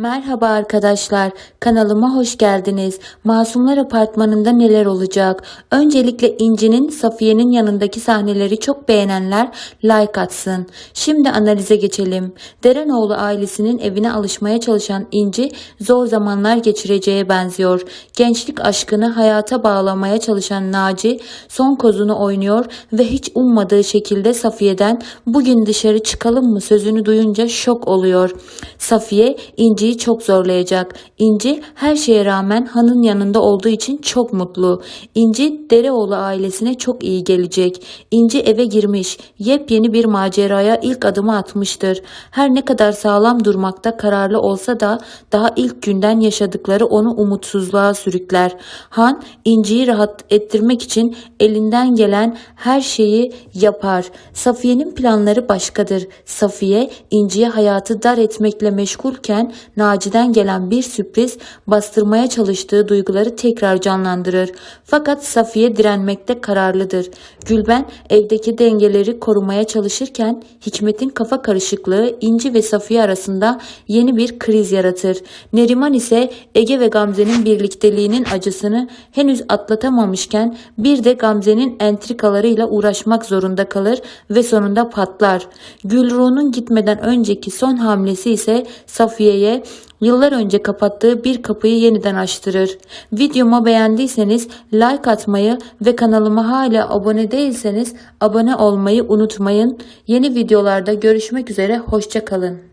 Merhaba arkadaşlar, kanalıma hoş geldiniz. Masumlar Apartmanı'nda neler olacak? Öncelikle İnci'nin Safiye'nin yanındaki sahneleri çok beğenenler like atsın. Şimdi analize geçelim. Derenoğlu ailesinin evine alışmaya çalışan İnci zor zamanlar geçireceğe benziyor. Gençlik aşkını hayata bağlamaya çalışan Naci son kozunu oynuyor ve hiç ummadığı şekilde Safiye'den bugün dışarı çıkalım mı sözünü duyunca şok oluyor. Safiye İnci'yi çok zorlayacak. İnci her şeye rağmen Han'ın yanında olduğu için çok mutlu. İnci Dereoğlu ailesine çok iyi gelecek. İnci eve girmiş. Yepyeni bir maceraya ilk adımı atmıştır. Her ne kadar sağlam durmakta kararlı olsa da daha ilk günden yaşadıkları onu umutsuzluğa sürükler. Han İnci'yi rahat ettirmek için elinden gelen her şeyi yapar. Safiye'nin planları başkadır. Safiye İnci'ye hayatı dar etmekle meşgulken Naci'den gelen bir sürpriz bastırmaya çalıştığı duyguları tekrar canlandırır. Fakat Safiye direnmekte kararlıdır. Gülben evdeki dengeleri korumaya çalışırken Hikmet'in kafa karışıklığı İnci ve Safiye arasında yeni bir kriz yaratır. Neriman ise Ege ve Gamze'nin birlikteliğinin acısını henüz atlatamamışken bir de Gamze'nin entrikalarıyla uğraşmak zorunda kalır ve sonunda patlar. Gülruğ'un gitmeden önceki son hamlesi ise Safiye'ye yıllar önce kapattığı bir kapıyı yeniden açtırır. Videomu beğendiyseniz like atmayı ve kanalıma hala abone değilseniz abone olmayı unutmayın. Yeni videolarda görüşmek üzere hoşçakalın.